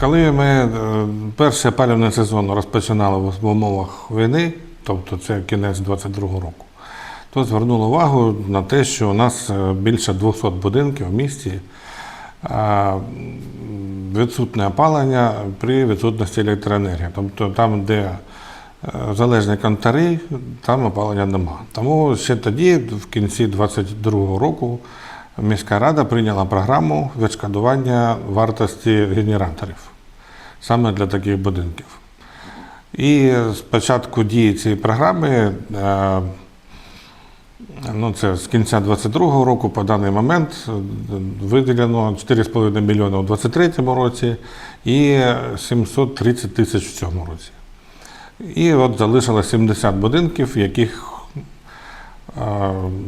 Коли ми е, перший опалювальний сезон розпочинали в- умовах війни, тобто це кінець 22-го року, то звернули увагу на те, що у нас е, більше 200 будинків в місті відсутне опалення при відсутності електроенергії. Тобто там, де е, залежні контари, там опалення нема. Тому ще тоді, в кінці 22-го року, міська рада прийняла програму відшкодування вартості генераторів саме для таких будинків. І з початку дії цієї програми, е, ну це з кінця 22-го року, по даний момент е, виділено 4,5 мільйони у 2023 році і 730 тисяч в цьому році. І от залишилось 70 будинків, яких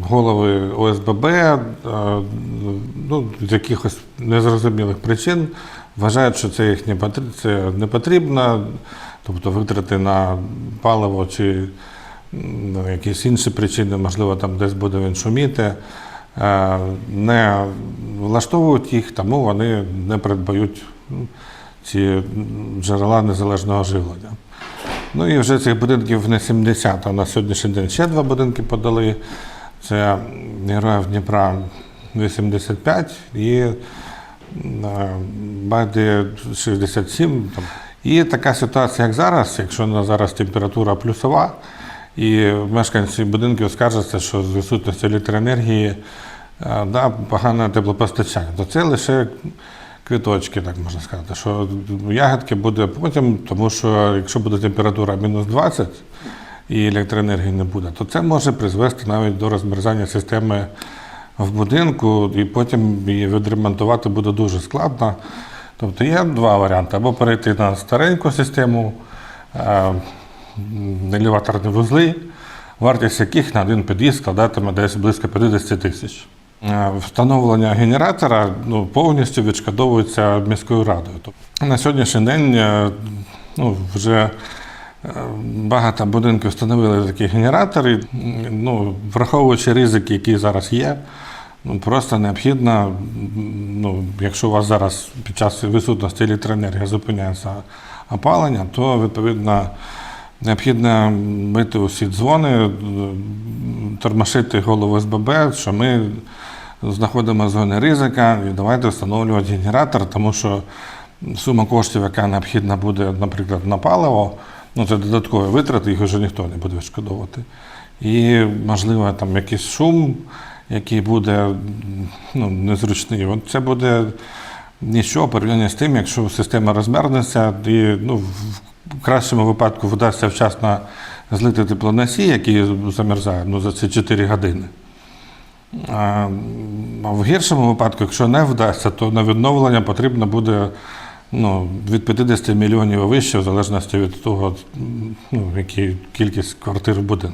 голови ОСББ ну, з якихось незрозумілих причин вважають, що це їх не потрібно, це не потрібно, тобто витрати на паливо чи м, якісь інші причини, можливо, там десь буде він шуміти, не влаштовують їх, тому вони не придбають ці джерела незалежного живлення. Ну і вже цих будинків не 70, а на сьогоднішній день ще два будинки подали. Це Героїв Дніпра 85 і е, Баді 67. Там. І така ситуація, як зараз, якщо на зараз температура плюсова, і мешканці будинків скаржаться, що з відсутністю електроенергії е, да, погане теплопостачання, то це лише квіточки, так можна сказати, що ягодки буде потім, тому що якщо буде температура мінус 20 і електроенергії не буде, то це може призвести навіть до розмерзання системи в будинку, і потім її відремонтувати буде дуже складно. Тобто є два варіанти: або перейти на стареньку систему, е, елеваторні вузли, вартість яких на один під'їзд складатиме десь близько 50 тисяч. Е, Встановлення генератора ну, повністю відшкодовується міською радою. Тобто, на сьогоднішній день е, ну, вже е, багато будинків встановили такі генератори. Ну, враховуючи ризики, які зараз є, ну, просто необхідно, ну, якщо у вас зараз під час відсутності електроенергії зупиняється опалення, то відповідно необхідно бити усі дзвони, тормошити голову СББ, що ми знаходимо зони ризика і давайте встановлювати генератор, тому що сума коштів, яка необхідна буде, наприклад, на паливо, ну це додаткові витрати, їх вже ніхто не буде відшкодовувати. І, можливо, там якийсь шум, який буде ну, незручний. От це буде нічого порівняння з тим, якщо система розмернеться, і ну, в кращому випадку вдасться вчасно злити теплоносій, який замерзає ну, за ці 4 години. В гіршому випадку, якщо не вдасться, то на відновлення потрібно буде ну, від 50 мільйонів вище, в залежності від того, ну, які кількість квартир в будинку.